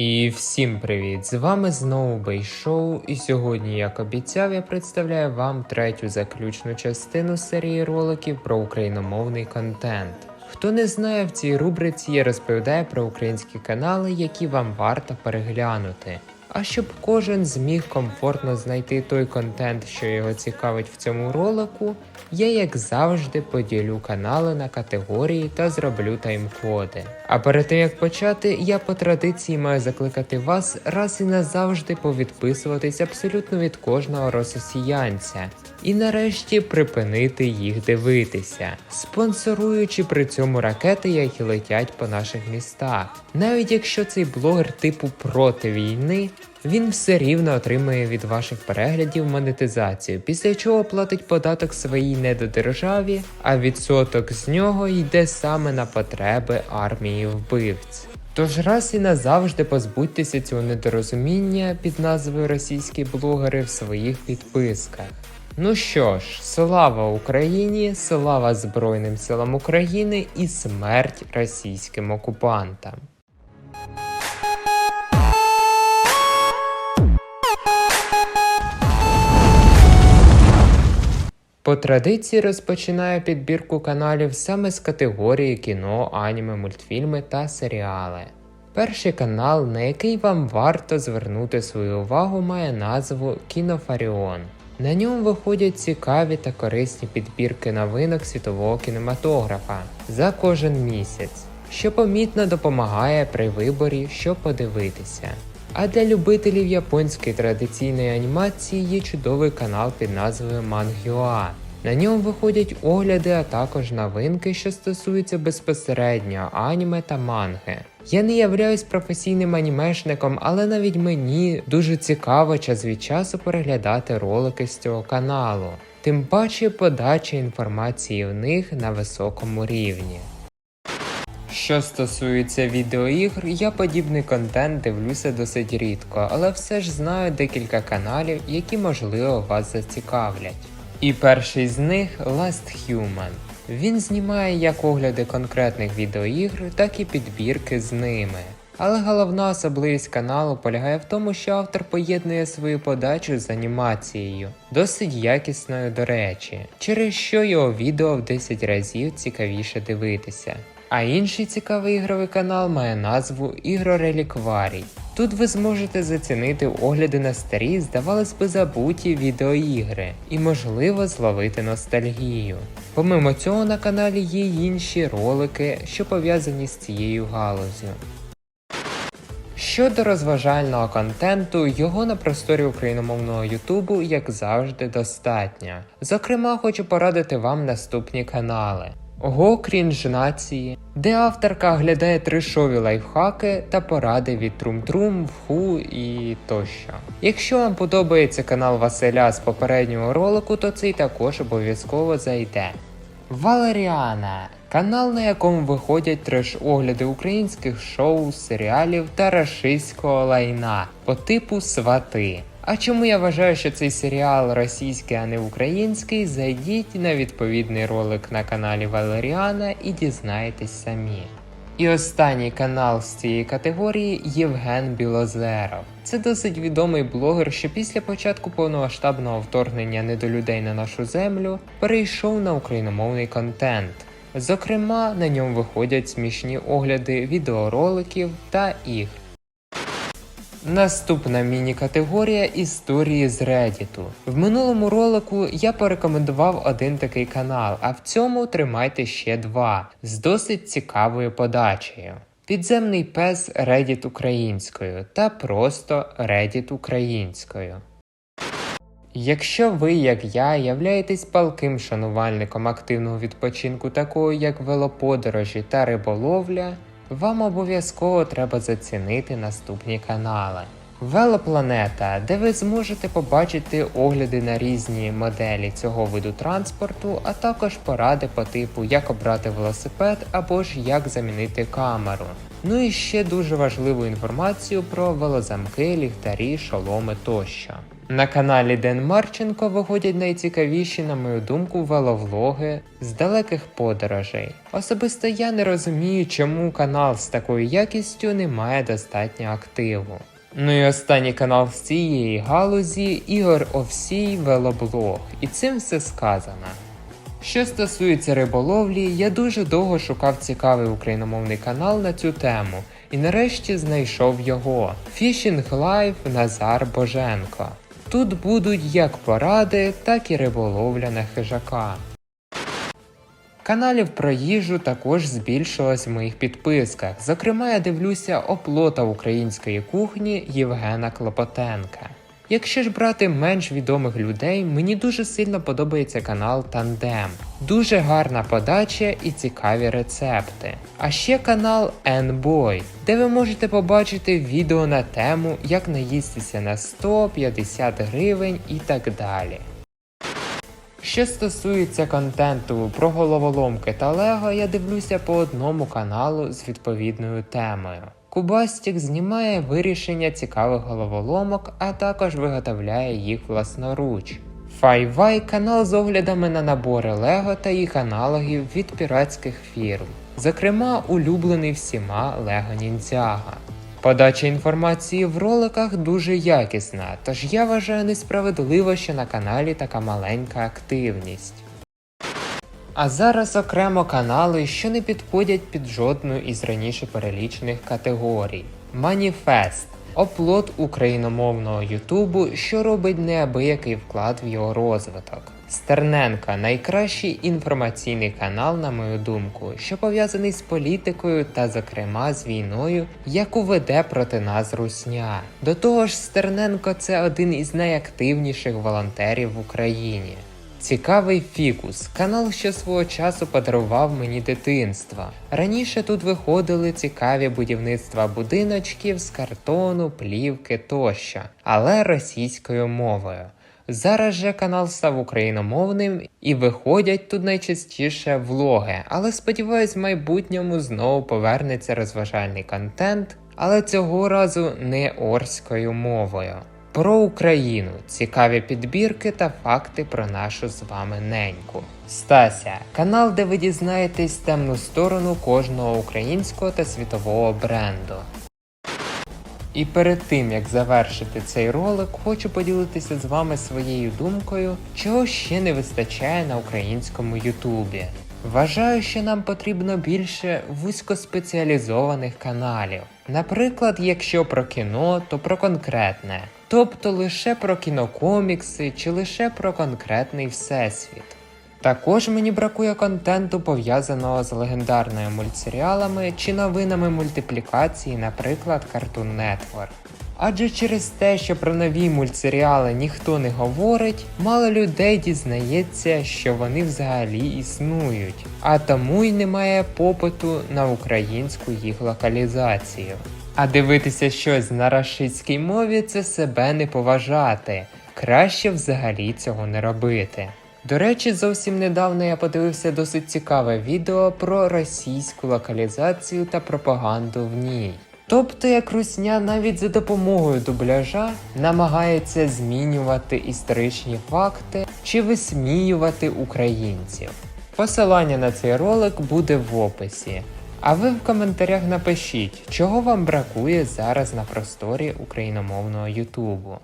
І всім привіт! З вами знову Бейшоу, і сьогодні, як обіцяв, я представляю вам третю заключну частину серії роликів про україномовний контент. Хто не знає, в цій рубриці я розповідаю про українські канали, які вам варто переглянути. А щоб кожен зміг комфортно знайти той контент, що його цікавить в цьому ролику, я як завжди поділю канали на категорії та зроблю тайм-коди. А перед тим як почати, я по традиції маю закликати вас раз і назавжди повідписуватись абсолютно від кожного рососіянця. І нарешті припинити їх дивитися, спонсоруючи при цьому ракети, які летять по наших містах. Навіть якщо цей блогер типу проти війни, він все рівно отримує від ваших переглядів монетизацію, після чого платить податок своїй недодержаві, а відсоток з нього йде саме на потреби армії вбивць. Тож раз і назавжди позбудьтеся цього недорозуміння під назвою російські блогери в своїх підписках. Ну що ж, слава Україні, слава Збройним силам України і смерть російським окупантам. По традиції розпочинаю підбірку каналів саме з категорії кіно, аніме, мультфільми та серіали. Перший канал, на який вам варто звернути свою увагу, має назву Кінофаріон. На ньому виходять цікаві та корисні підбірки новинок світового кінематографа за кожен місяць, що помітно допомагає при виборі, що подивитися. А для любителів японської традиційної анімації є чудовий канал під назвою Mangua. На ньому виходять огляди, а також новинки, що стосуються безпосередньо аніме та манги. Я не являюсь професійним анімешником, але навіть мені дуже цікаво час від часу переглядати ролики з цього каналу. Тим паче подача інформації в них на високому рівні. Що стосується відеоігр, я подібний контент дивлюся досить рідко, але все ж знаю декілька каналів, які можливо вас зацікавлять. І перший з них Last Human. Він знімає як огляди конкретних відеоігр, так і підбірки з ними. Але головна особливість каналу полягає в тому, що автор поєднує свою подачу з анімацією, досить якісною до речі, через що його відео в 10 разів цікавіше дивитися. А інший цікавий ігровий канал має назву Ігрорелікварій. Тут ви зможете зацінити огляди на старі, здавалось би, забуті відеоігри і, можливо, зловити ностальгію. Помимо цього, на каналі є інші ролики, що пов'язані з цією галузю. Щодо розважального контенту, його на просторі україномовного Ютубу, як завжди, достатньо. Зокрема, хочу порадити вам наступні канали. Го Крінж Нації, де авторка оглядає трешові лайфхаки та поради від Трум-Трум, Вху і тощо. Якщо вам подобається канал Василя з попереднього ролику, то цей також обов'язково зайде. Валеріана канал, на якому виходять треш-огляди українських шоу, серіалів та рашистського лайна по типу Свати. А чому я вважаю, що цей серіал російський, а не український, зайдіть на відповідний ролик на каналі Валеріана і дізнаєтесь самі. І останній канал з цієї категорії Євген Білозеров. Це досить відомий блогер, що після початку повномасштабного вторгнення недолюдей на нашу землю перейшов на україномовний контент. Зокрема, на ньому виходять смішні огляди відеороликів та ігр. Наступна міні-категорія історії з Reddit. В минулому ролику я порекомендував один такий канал, а в цьому тримайте ще два з досить цікавою подачею. Підземний пес Reddit українською та просто Reddit українською. Якщо ви, як я, являєтесь палким шанувальником активного відпочинку, такого як велоподорожі та риболовля, вам обов'язково треба зацінити наступні канали. Велопланета, де ви зможете побачити огляди на різні моделі цього виду транспорту, а також поради по типу, як обрати велосипед або ж як замінити камеру. Ну і ще дуже важливу інформацію про велозамки, ліхтарі, шоломи тощо. На каналі Ден Марченко виходять найцікавіші, на мою думку, веловлоги з далеких подорожей. Особисто я не розумію, чому канал з такою якістю не має достатньо активу. Ну і останній канал з цієї галузі Ігор Овсій Велоблог, і цим все сказано. Що стосується риболовлі, я дуже довго шукав цікавий україномовний канал на цю тему і нарешті знайшов його Fishing Live Назар Боженко. Тут будуть як поради, так і риболовля на хижака. Каналів про їжу також збільшилось в моїх підписках. Зокрема, я дивлюся оплота української кухні Євгена Клопотенка. Якщо ж брати менш відомих людей, мені дуже сильно подобається канал Тандем. Дуже гарна подача і цікаві рецепти. А ще канал N-Boy, де ви можете побачити відео на тему, як наїстися на 150 гривень і так далі. Що стосується контенту про головоломки та Лего, я дивлюся по одному каналу з відповідною темою. Кубастік знімає вирішення цікавих головоломок, а також виготовляє їх власноруч. Файвай канал з оглядами на набори Лего та їх аналогів від піратських фірм, зокрема улюблений всіма Лего Ніндзяга. Подача інформації в роликах дуже якісна, тож я вважаю несправедливо, що на каналі така маленька активність. А зараз окремо канали, що не підходять під жодну із раніше перелічених категорій. Маніфест оплот україномовного Ютубу, що робить неабиякий вклад в його розвиток. Стерненка найкращий інформаційний канал, на мою думку, що пов'язаний з політикою та, зокрема, з війною, яку веде проти нас Русня. До того ж, Стерненко це один із найактивніших волонтерів в Україні. Цікавий фікус канал, що свого часу подарував мені дитинство. Раніше тут виходили цікаві будівництва будиночків з картону, плівки тощо, але російською мовою. Зараз же канал став україномовним і виходять тут найчастіше влоги, але сподіваюсь, в майбутньому знову повернеться розважальний контент, але цього разу не орською мовою. Про Україну, цікаві підбірки та факти про нашу з вами неньку. Стася канал, де ви дізнаєтесь темну сторону кожного українського та світового бренду. І перед тим як завершити цей ролик, хочу поділитися з вами своєю думкою, чого ще не вистачає на українському Ютубі. Вважаю, що нам потрібно більше вузькоспеціалізованих каналів. Наприклад, якщо про кіно, то про конкретне, тобто лише про кінокомікси чи лише про конкретний всесвіт. Також мені бракує контенту, пов'язаного з легендарними мультсеріалами чи новинами мультиплікації, наприклад, Cartoon Network. Адже через те, що про нові мультсеріали ніхто не говорить, мало людей дізнається, що вони взагалі існують, а тому й немає попиту на українську їх локалізацію. А дивитися щось на рашистській мові це себе не поважати. Краще взагалі цього не робити. До речі, зовсім недавно я подивився досить цікаве відео про російську локалізацію та пропаганду в ній. Тобто, як русня навіть за допомогою дубляжа намагається змінювати історичні факти чи висміювати українців. Посилання на цей ролик буде в описі. А ви в коментарях напишіть, чого вам бракує зараз на просторі україномовного Ютубу.